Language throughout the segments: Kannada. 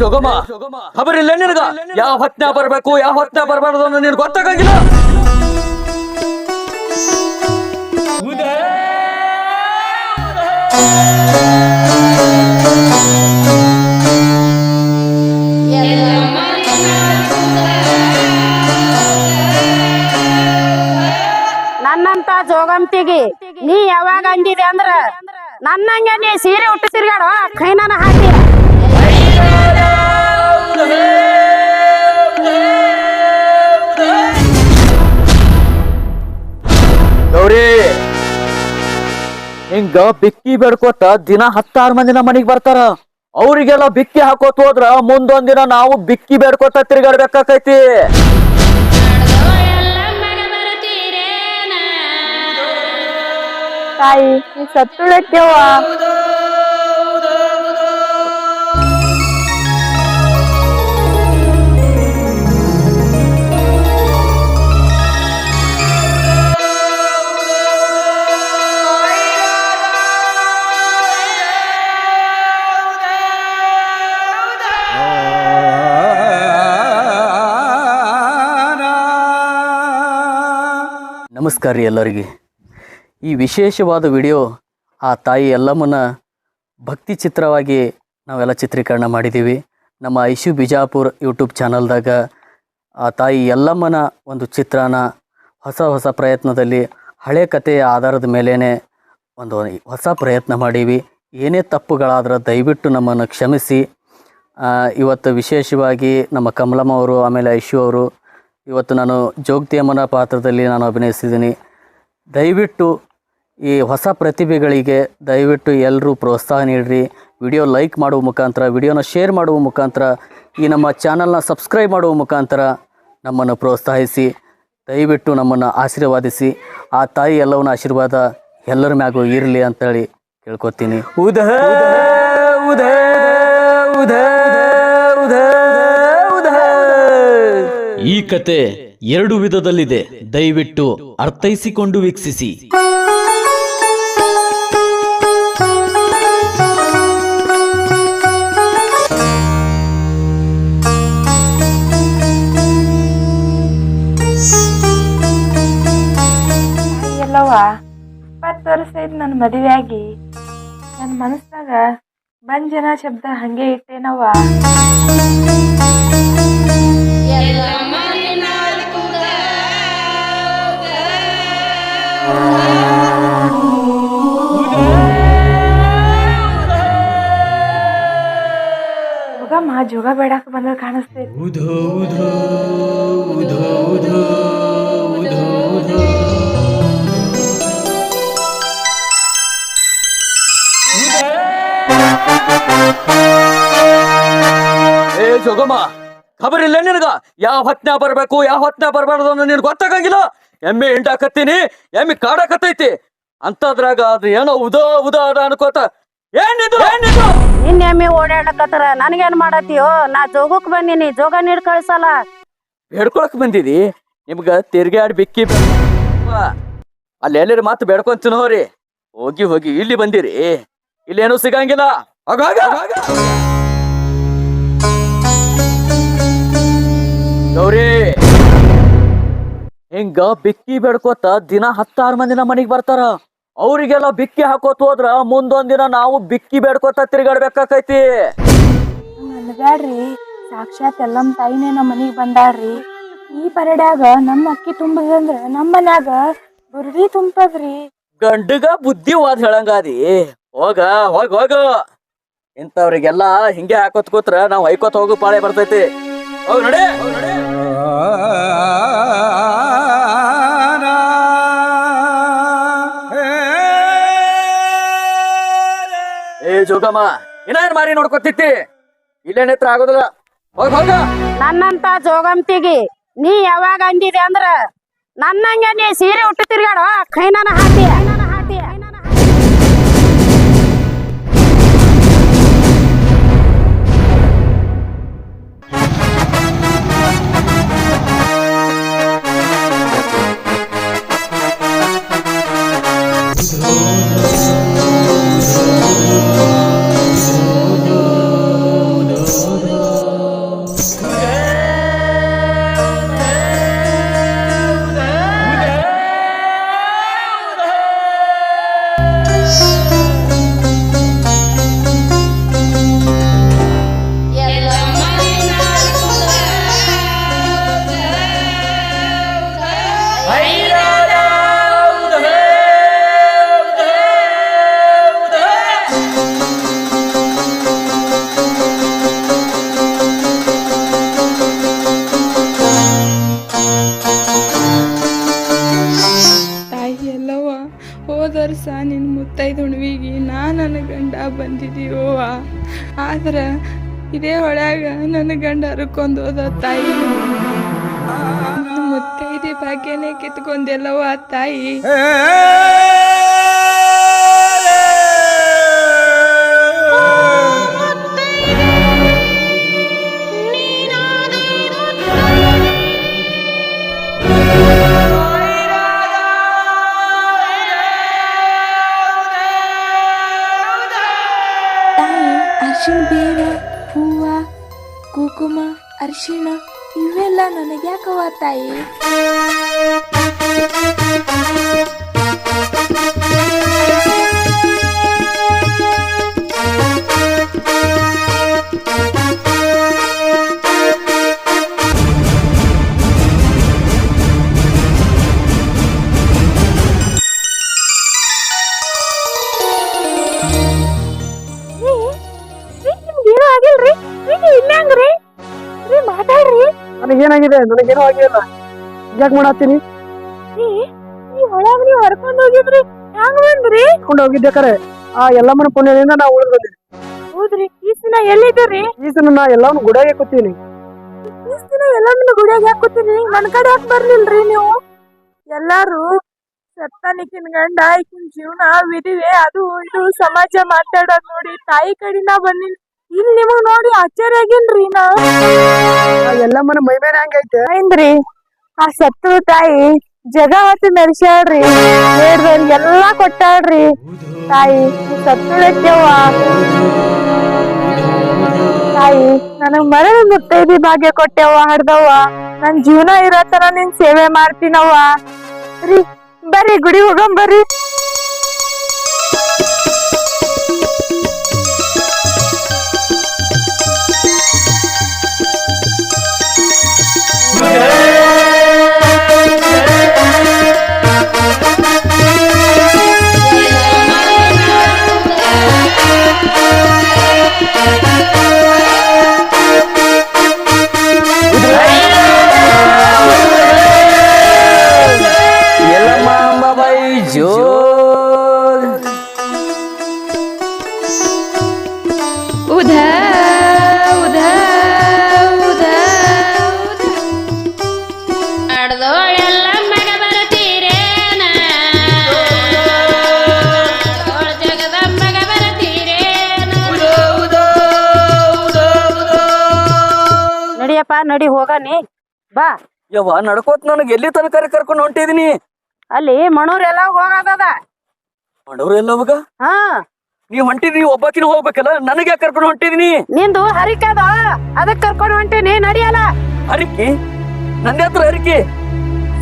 ಜೋಗಮ್ಮ! ಖಬರಿಲ್ಲ ನಿನಗ? ಯಾವ ಹೊತ್ನ್ಯಾಗ ಬರ್ಬೇಕು ಯಾವ ಹೊತ್ನ್ಯಾಗ ಬರಬಾರ್ದು ಅನ್ನೋ ನಿನಗೆ ಗೊತ್ತಾಗಂಗಿಲ್ಲ? ನನ್ನಂತ ಜೋಗಂತಿಗೆ ನೀ ಯಾವಾಗ ಅಂದಿದೆ ಅಂದ್ರ ನನ್ನಂಗೆ ನೀ ಸೀರೆ ಉಟ್ಟು ತಿರ್ಗಾಡೋ ಕೈನಾನ ಹಾಕಿ. ಹಿಂಗ ಬಿಕ್ಕಿ ಬೇಡ್ಕೋತ ದಿನ ಹತ್ತಾರು ಮಂದಿ ನಮ್ಮ ಮನಿಗ್ ಬರ್ತಾರ. ಅವ್ರಿಗೆಲ್ಲ ಬಿಕ್ಕಿ ಹಾಕೋತ ಹೋದ್ರ ಮುಂದೊಂದ್ ದಿನ ನಾವು ಬಿಕ್ಕಿ ಬೇಡ್ಕೋತ ತಿರ್ಗಾಡ್ಬೇಕಾಕೈತಿ. ತಾಯಿ ನಮಸ್ಕಾರ ರೀ ಎಲ್ಲರಿಗೆ. ಈ ವಿಶೇಷವಾದ ವಿಡಿಯೋ ಆ ತಾಯಿ ಎಲ್ಲಮ್ಮನ ಭಕ್ತಿ ಚಿತ್ರವಾಗಿ ನಾವೆಲ್ಲ ಚಿತ್ರೀಕರಣ ಮಾಡಿದ್ದೀವಿ. ನಮ್ಮ ಐಶು ಬಿಜಾಪುರ್ ಯೂಟ್ಯೂಬ್ ಚಾನಲ್ದಾಗ ಆ ತಾಯಿ ಎಲ್ಲಮ್ಮನ ಒಂದು ಚಿತ್ರನ ಹೊಸ ಹೊಸ ಪ್ರಯತ್ನದಲ್ಲಿ ಹಳೆ ಕಥೆಯ ಆಧಾರದ ಮೇಲೇ ಒಂದು ಹೊಸ ಪ್ರಯತ್ನ ಮಾಡೀವಿ. ಏನೇ ತಪ್ಪುಗಳಾದ್ರೆ ದಯವಿಟ್ಟು ನಮ್ಮನ್ನು ಕ್ಷಮಿಸಿ. ಇವತ್ತು ವಿಶೇಷವಾಗಿ ನಮ್ಮ ಕಮಲಮ್ಮ ಅವರು, ಆಮೇಲೆ ಐಶು ಅವರು ಇವತ್ತು ನಾನು ಜೋಗ್ತಿಯಮ್ಮನ ಪಾತ್ರದಲ್ಲಿ ನಾನು ಅಭಿನಯಿಸಿದ್ದೀನಿ. ದಯವಿಟ್ಟು ಈ ಹೊಸ ಪ್ರತಿಭೆಗಳಿಗೆ ದಯವಿಟ್ಟು ಎಲ್ಲರೂ ಪ್ರೋತ್ಸಾಹ ನೀಡಿರಿ. ವಿಡಿಯೋ ಲೈಕ್ ಮಾಡುವ ಮುಖಾಂತರ, ವಿಡಿಯೋನ ಶೇರ್ ಮಾಡುವ ಮುಖಾಂತರ, ಈ ನಮ್ಮ ಚಾನಲ್ನ ಸಬ್ಸ್ಕ್ರೈಬ್ ಮಾಡುವ ಮುಖಾಂತರ ನಮ್ಮನ್ನು ಪ್ರೋತ್ಸಾಹಿಸಿ, ದಯವಿಟ್ಟು ನಮ್ಮನ್ನು ಆಶೀರ್ವಾದಿಸಿ. ಆ ತಾಯಿ ಎಲ್ಲವನ್ನ ಆಶೀರ್ವಾದ ಎಲ್ಲರ ಮ್ಯಾಗೂ ಇರಲಿ ಅಂತೇಳಿ ಕೇಳ್ಕೊತೀನಿ. ಉದ ಉದ ಉದ ಉದ ಕತೆ ಎರಡು ವಿಧದಲ್ಲಿದೆ. ದಯವಿಟ್ಟು ಅರ್ಥೈಸಿಕೊಂಡು ವೀಕ್ಷಿಸಿ. ಎಲ್ಲವ್ವ ಇಪ್ಪತ್ತು ವರ್ಷ ನನ್ನ ಮದುವೆ ಆಗಿ ನನ್ನ ಮನಸ್ಸಾಗ ಬಂಜನ ಶಬ್ದ ಹಂಗೆ ಇಟ್ಟೇನವ್ವ. ಜೋಗ ಬೇಡಾಕ ಬಂದ ಕಾಣಿಸ್ತೈತಿ ಏ ಜೋಗಮ್ಮ ಖಬರಿಲ್ಲ ನಿನಗ ಯಾವ ಹೊತ್ನ್ಯಾಗ ಬರ್ಬೇಕು ಯಾವ ಹೊತ್ನ್ಯಾಗ ಬರ್ಬಾರ್ದು ಅನ್ನೋ ನಿನಗೆ ಗೊತ್ತಾಗಂಗಿಲ್ಲ ಎಮ್ಮೆ ಹಿಂಡಾಕತ್ತೀನಿ ಎಮ್ಮೆ ಕಾಡಾಕತ್ತೈತಿ. ಅಂತದ್ರಾಗ ಅದು ಏನೋ ಉದಾ ಉದಾ ಅದ ಅನ್ಕೋತ ಏನಿದು ಏನಿದು ನಿನ್ನ ಎಮ್ಮಿ ಓಡಾಡಕತ್ತಾರ ನನಗೇನ್ ಮಾಡತ್ತೀಯೋ? ನಾ ಜೋಗಕ್ ಬಂದೀನಿ ಜೋಗ ನೀಡ್ ಕಳ್ಸಲ್ಲ. ಬೇಡ್ಕೊಳಕ್ ಬಂದಿದಿ ನಿಮ್ಗ ತಿರ್ಗ್ಯಾಡ್ ಬಿಕ್ಕಿ ಅಲ್ಲಿ ಎಲ್ಲರ ಮಾತು ಬೇಡ್ಕೊಂತೀನಿ ಹೋರಿ. ಹೋಗಿ ಹೋಗಿ ಇಲ್ಲಿ ಬಂದಿರಿ. ಇಲ್ಲೇನು ಸಿಗಂಗಿಲ್ಲ. ಹೋಗ್ ಹೋಗ್ ಹೋಗ್. ಗೌರಿ. ಹಿಂಗ ಬಿಕ್ಕಿ ಬೇಡ್ಕೋತ ದಿನ ಹತ್ತಾರು ಮಂದಿ ನಮ್ಮ ಮನಿಗ್ ಬರ್ತಾರ. ಅವರಿಗೆಲ್ಲ ಬಿಕ್ಕಿ ಹಾಕೋತ ಹೋದ್ರ ಮುಂದೊಂದಿನ ದಿನ ನಾವು ಬಿಕ್ಕಿ ಬೇಡ್ಕೋತ ತಿರ್ಗಾಡ್ಬೇಕಾಕೈತಿ. ಬ್ಯಾಡ್ರಿ. ಸಾಕ್ಷಾತ್ ಎಲ್ಲಮ್ಮ ತಾಯಿನೇ ನಮ್ಮ ಮನಿಗೆ ಬಂದಾಳ್ರಿ. ಈ ಪರಡ್ಯಾಗ ನಮ್ಮ ಅಕ್ಕಿ ತುಂಬದಂದ್ರ ನಮ್ಮ ಮನ್ಯಾಗ ಬುರ್ರಿ ತುಂಬದ್ರಿ ಗಂಡಗ ಬುದ್ಧಿ ಓದ್ ಹೇಳಂಗಾದಿ. ಹೋಗ ಹೋಗ ಹೋಗ. ಇಂಥವ್ರಿಗೆಲ್ಲ ಹಿಂಗೆ ಹಾಕೋತ್ ಕೂತ್ರ ನಾವ್ ಹೈಕೋತ್ ಹೋಗು ಪಾಳೆ ಬರ್ತೈತಿ. ಹೋಗ್ ನಡೆ. ಜೋಗಮ್ಮ, ಇನ್ನೇನ್ ಮಾರಿ ನೋಡ್ಕೊತಿತ್ತಿ ಇಲ್ಲೇನ್ ಹತ್ರ ಆಗೋದಿಲ್ಲ. ಹೋಗ ನನ್ನಂತ ಜೋಗಂತಿಗಿ, ನೀ ಯಾವಾಗ ಅಂದಿದೆ ಅಂದ್ರ ನನ್ನಂಗೆ ನೀ ಸೀರೆ ಉಟ್ಟು ಕೈನಾನ ಹಾಕಿ. ನನ್ನ ಆದ್ರ ಇದೇ ಒಳಗ ನನ್ನ ಗಂಡ ಹರ್ಕೊಂಡು ಹೋದ ತಾಯಿ ಮುತ್ತೈದೆ ಭಾಗ್ಯನೇ ಕಿತ್ಕೊಂಡೆಲ್ಲವ್ವ ತಾಯಿ ತಾಯಿ ನನಗೇನೂ ಆಗಿಲ್ಲ ಯಾಕೆ ಮಾಡತ್ತೀನಿ? ನೀ ಒಳಗ್ ನೀವ್ ಹರ್ಕೊಂಡ್ ಹೋಗಿದ್ರಿ ಹ್ಯಾಂಗ ಬಂದ್ರಿ? ಕರ್ಕೊಂಡು ಹೋಗಿದ್ದೆ ಕರೆ. ಆ ಎಲ್ಲಮ್ಮನ ಪುಣ್ಯದಿಂದ ನಾ ಉಳಿದು ಬಂದೆ ಹೌದ್ರಿ ಈಸ್ ದಿನ ಎಲ್ಲಿದ್ದೀರಿ? ಈ ಸಲ ನಾ ಎಲ್ಲವನ್ನೂ ಗುಡಿಯಾಗೆ ಕೂತೀನಿ ಈಸ್ ದಿನ ಎಲ್ಲಾನು ಗುಡಿಯಾಗ ಯಾಕೆ ಕೂತೀನಿ ನನ್ ಕಡೆ ಯಾಕೆ ಬರ್ಲಿಲ್ರಿ ನೀವು? ಎಲ್ಲಾರು ಸತ್ತನಿಕಿನ ಗಂಡ ಈಕಿನ ಜೀವನ ವಿಧಿವೆ ಅದು ಇದು ಸಮಾಜ ಮಾತಾಡೋದ್ ನೋಡಿ ತಾಯಿ ಕಡಿನ ಬಂದಿನ್ ಇಲ್ಲಿ ನಿಮಗ್ ನೋಡಿ ಆಶ್ಚರ್ಯ ಆಗಿನ್ರಿ ನಾ. ಎಲ್ಲ ಮನೆ ಮೈ ಮೇಲೆ ಹಂಗೈತೆ ಏನ್ರಿ? ಆ ಸತ್ತು ತಾಯಿ ಜಗ ಹೊತ್ತು ಮೆರ್ಸ್ಯಾಳ್ರಿ. ಬೇಡ್ದವ್ರಿಗೆಲ್ಲಾ ಕೊಟ್ಟಾಳ್ರಿ. ತಾಯಿ ಸತ್ತುಳಕ್ಕೆವ್ವ ತಾಯಿ ನನಗ್ ಮರಳಿ ಮುತ್ತೈದಿ ಭಾಗ್ಯ ಕೊಟ್ಟೆವ್ವ ಹಡ್ದವ್ವ. ನನ್ ಜೀವನ ಇರೋ ತರ ನಿನ್ ಸೇವೆ ಮಾಡ್ತೀನವ್ವ. ರೀ ಬರ್ರಿ ಗುಡಿ ಹೋಗಂ ಬರ್ರಿ. ನಡಿಯಪ್ಪ ನಡಿ ಹೋಗಾನಿ. ಬಾ. ಯವ್ವ ನಡ್ಕೋತ್ ನನಗೆ ಎಲ್ಲಿ ತನಕ ಕರ್ಕೊಂಡು ಹೊಂಟಿದೀನಿ? ಅಲ್ಲಿ ಮಣೂರ್ ಎಲ್ಲ ಹೋಗೋದದ ಮಾಡೋರು ಎಲ್ಲ ಹೋಗ? ಹಾ. ನೀವ್ ಹೊಂಟಿದ್ರಿ ಒಬ್ಬಕಿನ ಹೋಗ್ಬೇಕಲ್ಲ ನನಗೆ ಕರ್ಕೊಂಡು ಹೊಂಟಿದೀನಿ? ನಿಂದು ಹರಿಕದ ಅದಕ್ ಕರ್ಕೊಂಡ್ ಹೊಂಟೀನಿ ನಡಿಯಲ್ಲ ಹರಿಕಿ? ನಂದೇ ಹತ್ರ ಹರಿಕಿ?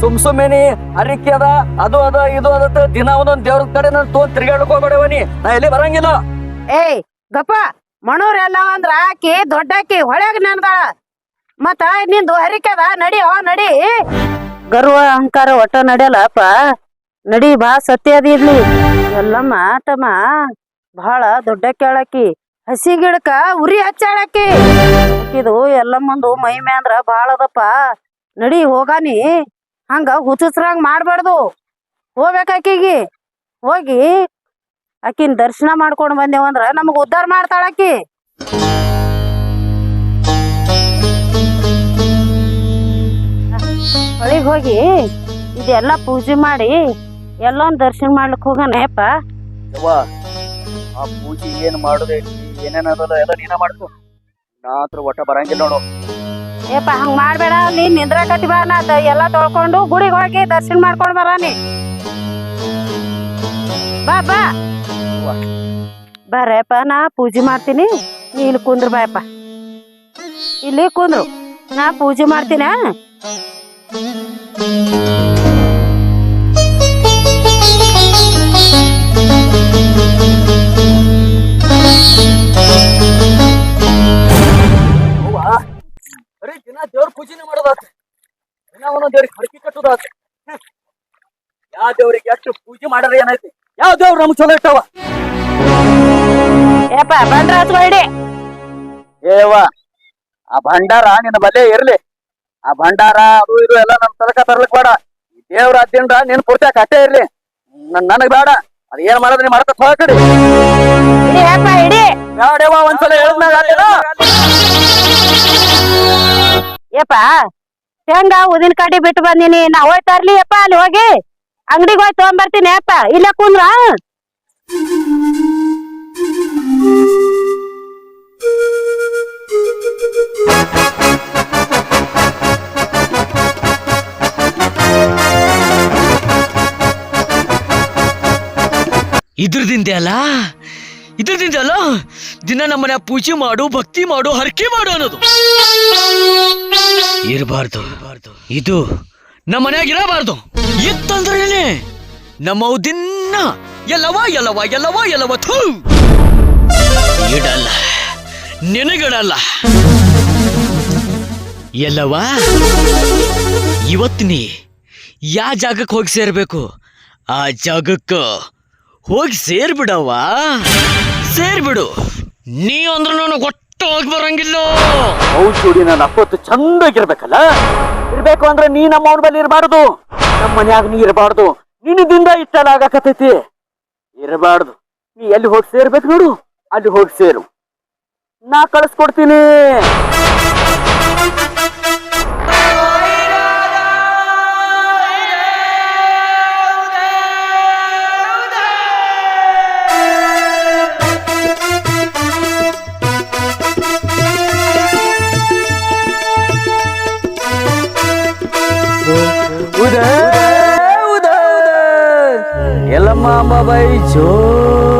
ಸುಮ್ ಸುಮ್ಮನೆ ಹರಿಕೆ ಅದ ಅದು ಅದ ಇದು ಅದ ಅಂತ ದಿನ ಒಂದೊಂದ್ ದೇವ್ರ ಕಡೆ ನಾನು ತೋ ತಿರ್ಗಾಡಕ್ ಹೋಗ್ಬೇಡವನಿ ನಾ ಎಲ್ಲಿ ಬರಂಗಿಲ್ಲ. ಏಯ್ ಗಪ್ಪ. ಮಣೂರ್ ಎಲ್ಲ ಅಂದ್ರ ಆಕಿ ದೊಡ್ಡಾಕಿ ಹೊಳ್ಯಾಗ ನೆನ್ದಾಳ. ಮತ್ತ ನಿಂದು ಹರಿಕದ ನಡಿಯೋ ನಡಿ ಗರ್ವ, ಅಹಂಕಾರ ಒಟ್ಟ ನಡೆಯಲ್ಲಪ್ಪ. ನಡಿ ಬಾ, ಸತ್ಯ ಅದ ಇರ್ಲಿ. ಎಲ್ಲಮ್ಮ ತಮ್ಮ ಬಹಳ ದೊಡ್ಡ ಕೇಳಕಿ. ಹಸಿ ಗಿಡಕ್ಕ ಉರಿ ಹಚ್ಚಾಳಕಿ. ಇದು ಎಲ್ಲಮ್ಮಂದು ಮೈ ಮ್ಯಾಂದ್ರ ಬಹಳ ಅದಪ್ಪ. ನಡಿ ಹೋಗಾನಿ ಹಂಗ ಹುಚ್ಚುಸ್ರಂಗ್ ಮಾಡ್ಬಾರ್ದು. ಹೋಗ್ಬೇಕಾಕಿಗಿ ಹೋಗಿ ಆಕಿನ ದರ್ಶನ ಮಾಡ್ಕೊಂಡು ಬಂದೇವಂದ್ರ ನಮಗ್ ಉದ್ಧಾರ ಮಾಡ್ತಾಳಕಿ. ಹೊಳಿಗ್ ಹೋಗಿ ಇದೆಲ್ಲ ಪೂಜೆ ಮಾಡಿ ಎಲ್ಲೊಂದು ದರ್ಶನ ಮಾಡ್ಲಿಕ್ಕೆ ಹೋಗಣಪ್ಪ ಯವ್ವ ಆ ಪೂಜೆ ಏನು ಮಾಡೋದೇ ಏನೇನದಲ್ಲ ಎಲ್ಲ ನೀನ ಮಾಡ್ಕೊ. ನಾ ಹತ್ರ ಒಟ್ಟ ಬರಂಗಿಲ್ಲ ನೋಡು. ಏಪ ಹಂಗ್ ಮಾಡ್ಬೇಡ. ನೀನ್ ಕಟ್ಟಿ ಬಾ ನಾ ತ ಎಲ್ಲ ತೊಳ್ಕೊಂಡು ಗುಡಿಗೆ ಹೋಗಿ ದರ್ಶನ ಮಾಡ್ಕೊಂಡು ಬರಾನಿ ಬಾ ಬಾ. ಬರ್ರಪ್ಪ ನಾ ಪೂಜೆ ಮಾಡ್ತೀನಿ. ನೀ ಇಲ್ಲಿ ಕುಂದ್ರು ಬಾಯಪ್ಪ ಇಲ್ಲಿ ಕುಂದ್ರು. ನಾ ಪೂಜೆ ಮಾಡ್ತೀನ? ಬರೀ ದಿನ ದೇವ್ರ ಪೂಜೆನೆ ಮಾಡೋದಾತ ದಿನ ಒಂದೊಂದ್ ದೇವ್ರಿಗೆ ಹರಕೆ ಕಟ್ಟೋದಾತ. ಯಾವ ದೇವ್ರಿಗೆ ಎಷ್ಟು ಪೂಜೆ ಮಾಡ್ರಿ ಏನೈತಿ ಯಾವ ದೇವ್ರು ನಮ್ಗ್ ಚಲೋ ಇಟ್ಟವ? ಏಪ ಬಂದ್ರ ಹಚ್ಬೇಡಿ ಏವ ಆ ಭಂಡಾರ ನಿನ್ನ ಬಲ್ಲೇ ಇರ್ಲಿ. ಆ ಭಂಡಾರ ಅದು ಇದು ಎಲ್ಲ ನಮ್ ತಲಕ ತರ್ಲಿಕ್ ಬೇಡ. ದೇವ್ರ ಅದ್ದಿಂದ ನಿನ್ ಪೂರ್ತಿ ಕಟ್ಟೆ ಇರ್ಲಿ. ನನ್ ನನಗ್ ಬೇಡ. ಅದ ಏನ್ ಮಾಡೋದ್ ಮಾಡ್ತಾ ಹೋಗ ಕಡೆ ಇಡಿ ಯಪ್ಪ ಇಡಿ. ಬ್ಯಾಡವ್ವ ಒಂದ್ಸಲ? ಯಪ್ಪ ಶೇಂಗಾ ಉದಿನ ಕಡ್ಡಿ ಬಿಟ್ಟು ಬಂದಿನಿ. ನಾ ಹೋಯ್ತಾರ್ಲಿ ಯಪ್ಪ ಅಲ್ಲಿ ಹೋಗಿ. ಅಂಗಡಿಗೆ ಹೋಗಿ ತಗೊಂಬರ್ತೀನಿ ಯಪ್ಪ ಇಲ್ಲ ಕುಂದ್ರ. ಇದ್ರದಿಂದೆ ಅಲ್ಲ? ಇದ್ರದಿಂದ ಅಲ್ಲ? ದಿನ ನಮ್ಮನೆ ಪೂಜೆ ಮಾಡು, ಭಕ್ತಿ ಮಾಡು, ಹರಕೆ ಮಾಡು ಅನ್ನೋದು. ಇರಬಾರ್ದು. ಇದು ನಮ್ಮ ಮನ್ಯಾಗ ಇರಬಾರ್ದು ಇತ್ತಂದ್ರೇನೆ ನಮ್ಮ ದಿನ ಎಲ್ಲವ ಎಲ್ಲವ ಎಲ್ಲವ ಎಲ್ಲವ ಥೂ. ಇಡಲ್ಲ. ನಿನಗಿಡಲ್ಲ. ಎಲ್ಲವ? ಇವತ್ತು ನೀ ಯಾ ಜಾಗಕ್ಕೆ ಹೋಗಿ ಸೇರ್ಬೇಕು? ಆ ಜಾಗಕ್ಕ ಹೋಗಿ ಸೇರ್ಬಿಡವ್ವ. ಸೇರ್ಬಿಡು. ನೀ ಅಂದ್ರೆ ನಾನು ಒಟ್ಟು ಹೋಗಿ ಬರಂಗಿಲ್ಲ. ಔಷಧಿ ನಾನು ಅಪ್ಪತ್ತು ಚಂದಾಗಿರ್ಬೇಕಲ್ಲ? ಇರ್ಬೇಕು ಅಂದ್ರೆ ನೀ ನಮ್ಮ ಅವನ ಬಳಿ ಇರಬಾರ್ದು. ನಮ್ಮ ಮನ್ಯಾಗ ನೀ ಇರಬಾರ್ದು. ನಿನ್ನಿಂದ ಇಷ್ಟೆಲ್ಲ ಆಗಾಕತೈತಿ ಇರಬಾರ್ದು. ನೀ ಎಲ್ಲಿ ಹೋಗಿ ಸೇರ್ಬೇಕು ನೋಡು. ಅಲ್ಲಿ ಹೋಗಿ ಸೇರು. ನಾ ಕಳಿಸ್ಕೊಡ್ತೀನಿ. ಉದ ಉದ ಎಲ್ಲಮ್ಮ ಬೈ ಜೋ ಉಧ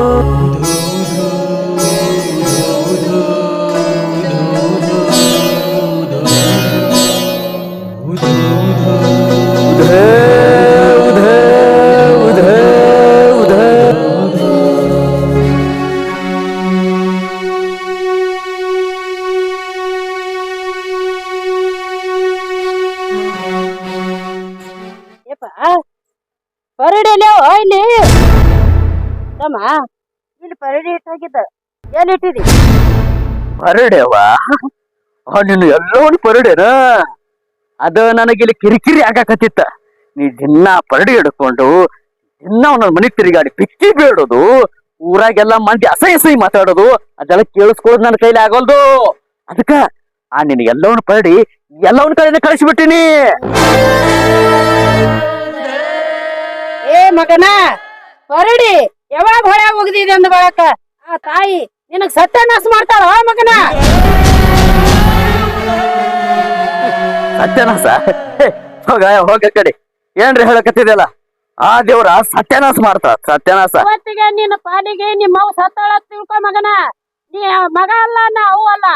ಪರಡಿಲಿ ಇಲ್ಲಿ. ತಮ್ಮ ಇಲ್ಲಿ ಪರಡಿ ಇಟ್ಟಾಗಿದ್ದ. ಎಲ್ಲಿ ಇಟ್ಟಿದಿ? ಪರಡೆವಾ ನೀನು ಪರಡೇನ? ಅದ ನನಗಿಲ್ಲಿ ಕಿರಿಕಿರಿ ಆಗಾಕತ್ತಿತ್ತ. ನೀ ದಿನ ಪರಡಿ ಹಿಡ್ಕೊಂಡು ದಿನ ಒಂದೊಂದು ಮನೆ ತಿರುಗಾಡಿ ಪಿಕ್ಕಿ ಬೇಡೋದು ಊರಾಗೆಲ್ಲ ಮಂದಿ ಅಸಹ್ಯ ಸಹಿ ಮಾತಾಡೋದು ಅದೆಲ್ಲ ಕೇಳಿಸ್ಕೊಳ್ಳೋದು ನನ್ನ ಕೈಲಿ ಆಗೋಲ್ದು. ಅದಕ್ಕ ಆ ನಿನ್ ಎಲ್ಲವನ್ನು ಪರಡಿ ಎಲ್ಲವನ್ನ ಕೈಯಿಂದ ಕಳಿಸ್ಬಿಟ್ಟಿನಿ. ಏ ಮಗನ ಹೊರಡಿ ಯಾವಾಗ ಹೊರಗೆ ಹೋಗಿದ್ದೀನಿ ಅಂದ ಬಳಕ ಆ ತಾಯಿ ನಿನಗ್ ಸತ್ಯನಾಶ ಮಾಡ್ತಾಳ ಮಗನ? ಸತ್ಯನಾಸ ಹೋಗ ಹೋಗ ಕಡೆ. ಏನ್ರಿ ಹೇಳಕತ್ತಿದೆಲ್ಲ ಆ ದೇವ್ರ ಸತ್ಯನಾಶ ಮಾಡ್ತಾಳ ಸತ್ಯನಾಸ ಇವತ್ತಿಗೆ ನಿನ್ನ ಪಾಲಿಗೆ ನಿಮ್ಮ ಅವ್ ಸತ್ತಾಳ ತಿಳ್ಕೊ ಮಗನ. ನೀ ಮಗ ಅಲ್ಲ ನಾ ಅವು ಅಲ್ಲ.